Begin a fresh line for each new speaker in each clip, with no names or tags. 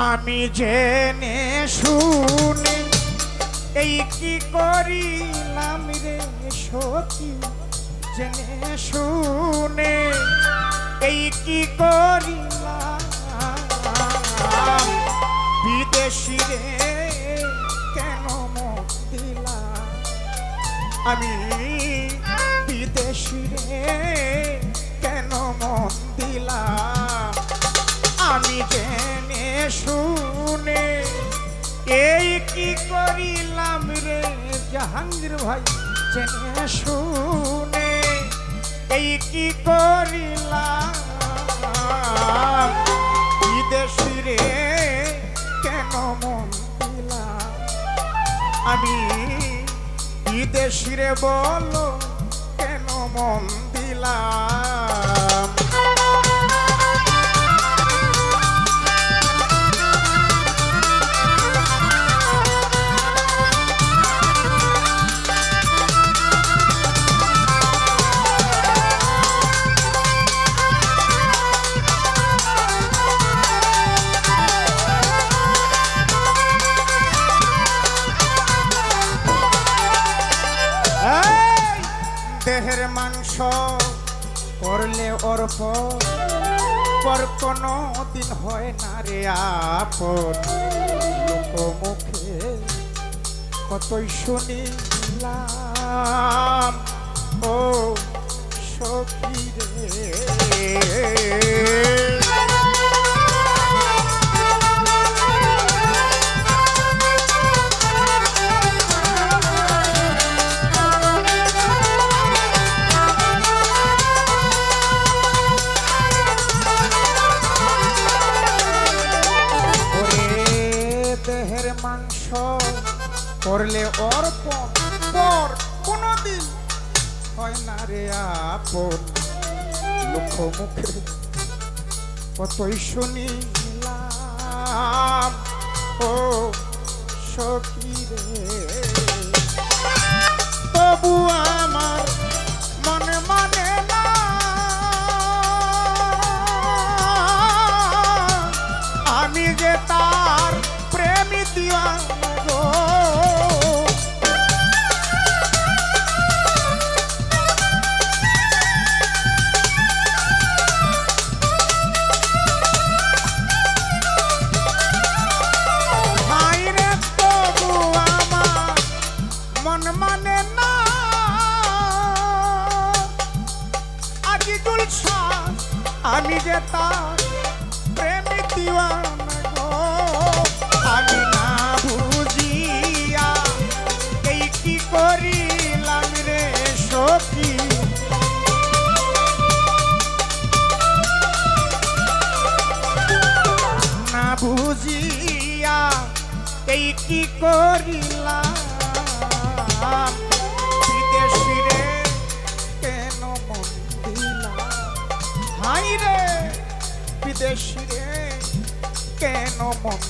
আমি জেনে শুনে এই কি করিলাম রে সতী? জেনে শুনে এই কি করিলাম? বিদেশি রে, কেন দিলাম আমি বিদেশি রে, কেন মন দিলাম জেনে শুনে, এই কি করিলাম রে জাহাঙ্গীর ভাই? জেনে শুনে, এই কি করিলাম? বিদেশি রে, কেন মন দিলাম? আমি বিদেশিরে বলো, কেন মন দিলাম? দেহের মাংস করলে অর্প, পর কোনো দিন হয় না রে আপন। লোক মুখে কতই শুনিলাম। করলে অর পর কোনদিন হয় না রে আপন। লোক মুখে কতই শুনিলাম ও সখী রে তবু যে তার প্রেমী দিওয়ানা গো। আমি না বুঝিয়া এই কি করিলাম রে সখী? না বুঝিয়া এই কি করিলাম? বিদেশি রে, কেন মন দিলাম হাই রে বিদেশি রে কেন মন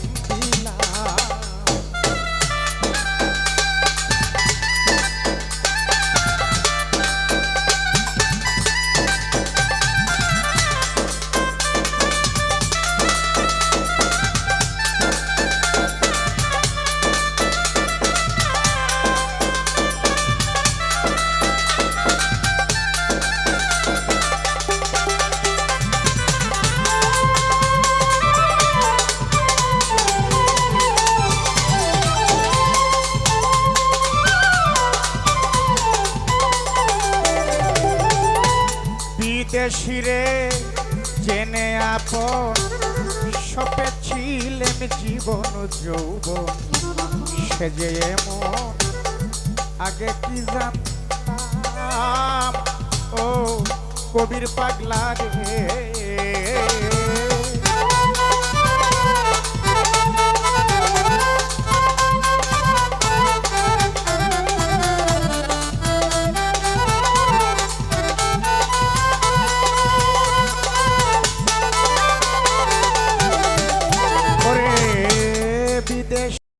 বিদেশিরে জেনে আপন সপে ছিলেন জীবন যৌবন। সে যে এমন, আগে কি জানতাম? ও কবির পাগলা রে।